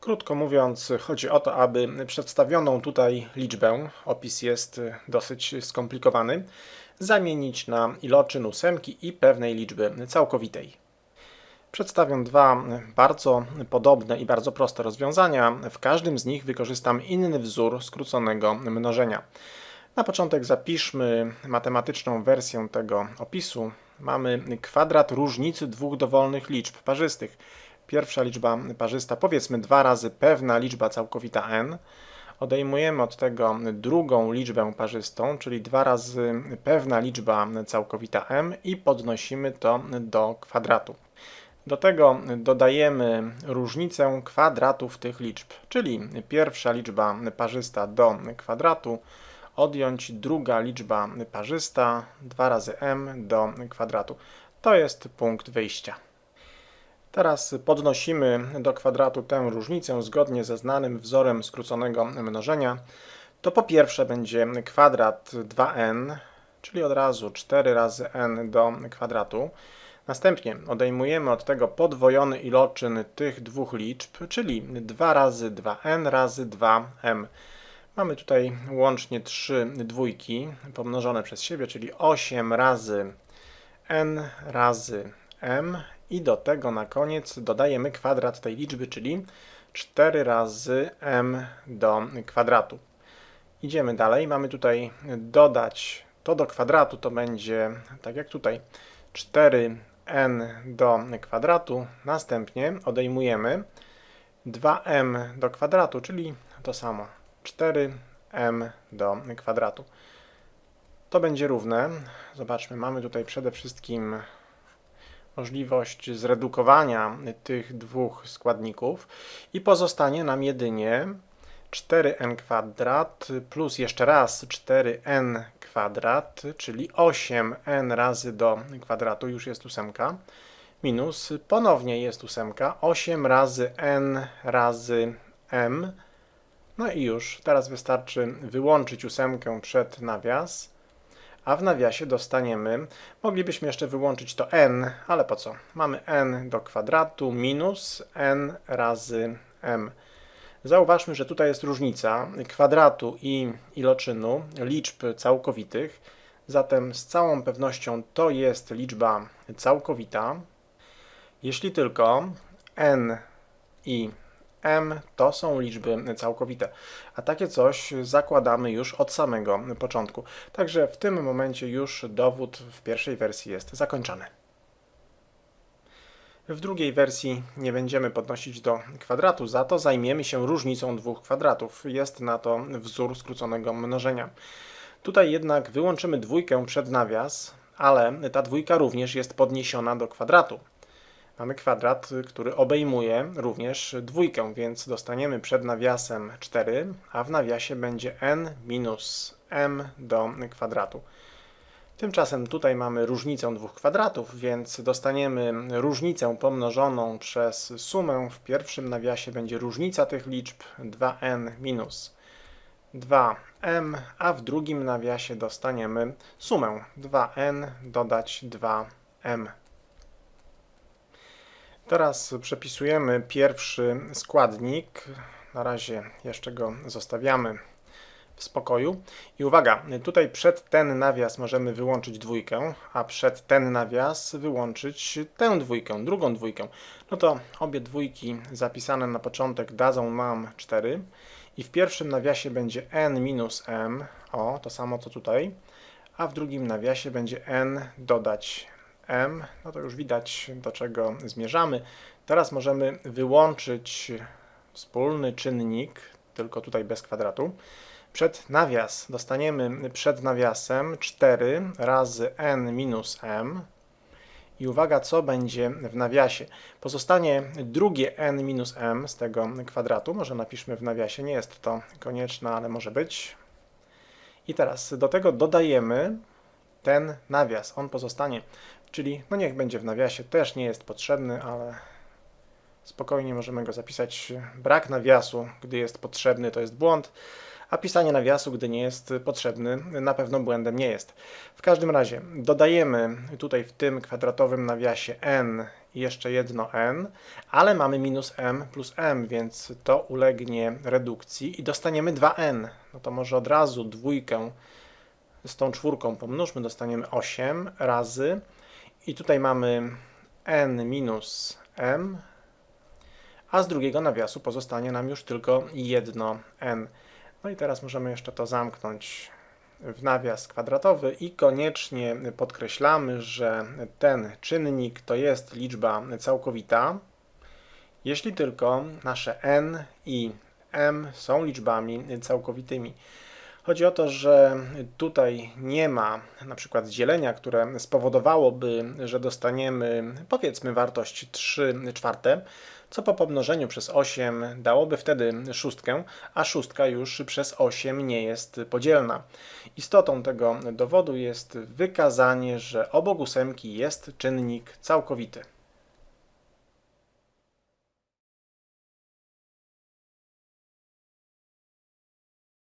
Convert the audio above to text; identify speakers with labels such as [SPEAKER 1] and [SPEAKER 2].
[SPEAKER 1] Krótko mówiąc, chodzi o to, aby przedstawioną tutaj liczbę, opis jest dosyć skomplikowany, zamienić na iloczyn ósemki i pewnej liczby całkowitej. Przedstawię dwa bardzo podobne i bardzo proste rozwiązania. W każdym z nich wykorzystam inny wzór skróconego mnożenia. Na początek zapiszmy matematyczną wersję tego opisu. Mamy kwadrat różnicy dwóch dowolnych liczb parzystych. Pierwsza liczba parzysta, powiedzmy dwa razy pewna liczba całkowita n. Odejmujemy od tego drugą liczbę parzystą, czyli dwa razy pewna liczba całkowita m i podnosimy to do kwadratu. Do tego dodajemy różnicę kwadratów tych liczb, czyli pierwsza liczba parzysta do kwadratu, odjąć druga liczba parzysta 2 razy m do kwadratu. To jest punkt wyjścia. Teraz podnosimy do kwadratu tę różnicę zgodnie ze znanym wzorem skróconego mnożenia. To po pierwsze będzie kwadrat 2n, czyli od razu 4 razy n do kwadratu. Następnie odejmujemy od tego podwojony iloczyn tych dwóch liczb, czyli 2 razy 2n razy 2m. Mamy tutaj łącznie 3 dwójki pomnożone przez siebie, czyli 8 razy n razy m i do tego na koniec dodajemy kwadrat tej liczby, czyli 4 razy m do kwadratu. Idziemy dalej, mamy tutaj dodać to do kwadratu, to będzie tak jak tutaj 4n do kwadratu, następnie odejmujemy 2m do kwadratu, czyli to samo 4m do kwadratu. To będzie równe. Zobaczmy, mamy tutaj przede wszystkim możliwość zredukowania tych dwóch składników i pozostanie nam jedynie 4n kwadrat plus jeszcze raz 4n kwadrat, czyli 8n razy do kwadratu, już jest ósemka, minus ponownie jest ósemka, 8 razy n razy m, no i już, teraz wystarczy wyłączyć ósemkę przed nawias, a w nawiasie dostaniemy, moglibyśmy jeszcze wyłączyć to n, ale po co? Mamy n do kwadratu minus n razy m. Zauważmy, że tutaj jest różnica kwadratu i iloczynu liczb całkowitych, zatem z całą pewnością to jest liczba całkowita, jeśli tylko n i m to są liczby całkowite. A takie coś zakładamy już od samego początku. Także w tym momencie już dowód w pierwszej wersji jest zakończony. W drugiej wersji nie będziemy podnosić do kwadratu, za to zajmiemy się różnicą dwóch kwadratów. Jest na to wzór skróconego mnożenia. Tutaj jednak wyłączymy dwójkę przed nawias, ale ta dwójka również jest podniesiona do kwadratu. Mamy kwadrat, który obejmuje również dwójkę, więc dostaniemy przed nawiasem 4, a w nawiasie będzie n minus m do kwadratu. Tymczasem tutaj mamy różnicę dwóch kwadratów, więc dostaniemy różnicę pomnożoną przez sumę. W pierwszym nawiasie będzie różnica tych liczb 2n minus 2m, a w drugim nawiasie dostaniemy sumę 2n dodać 2m. Teraz przepisujemy pierwszy składnik. Na razie jeszcze go zostawiamy w spokoju. I uwaga, tutaj przed ten nawias możemy wyłączyć dwójkę, a przed ten nawias wyłączyć tę dwójkę, drugą dwójkę. No to obie dwójki zapisane na początek dadzą nam 4 i w pierwszym nawiasie będzie n minus m, o, to samo co tutaj, a w drugim nawiasie będzie n dodać m, no to już widać do czego zmierzamy. Teraz możemy wyłączyć wspólny czynnik, tylko tutaj bez kwadratu. Przed nawias dostaniemy przed nawiasem 4 razy n minus m. I uwaga, co będzie w nawiasie. Pozostanie drugie n minus m z tego kwadratu. Może napiszmy w nawiasie, nie jest to konieczne, ale może być. I teraz do tego dodajemy ten nawias. On pozostanie, czyli no niech będzie w nawiasie, też nie jest potrzebny, ale spokojnie możemy go zapisać. Brak nawiasu, gdy jest potrzebny, to jest błąd a pisanie nawiasu, gdy nie jest potrzebny, na pewno błędem nie jest. W każdym razie dodajemy tutaj w tym kwadratowym nawiasie n jeszcze jedno n, ale mamy minus m plus m, więc to ulegnie redukcji i dostaniemy 2n. No to może od razu dwójkę z tą czwórką pomnóżmy, dostaniemy 8 razy i tutaj mamy n minus m, a z drugiego nawiasu pozostanie nam już tylko jedno n. No i teraz możemy jeszcze to zamknąć w nawias kwadratowy i koniecznie podkreślamy, że ten czynnik to jest liczba całkowita, jeśli tylko nasze n i m są liczbami całkowitymi. Chodzi o to, że tutaj nie ma na przykład dzielenia, które spowodowałoby, że dostaniemy powiedzmy wartość 3 czwarte, co po pomnożeniu przez 8 dałoby wtedy szóstkę, a szóstka już przez 8 nie jest podzielna. Istotą tego dowodu jest wykazanie, że obok ósemki jest czynnik całkowity.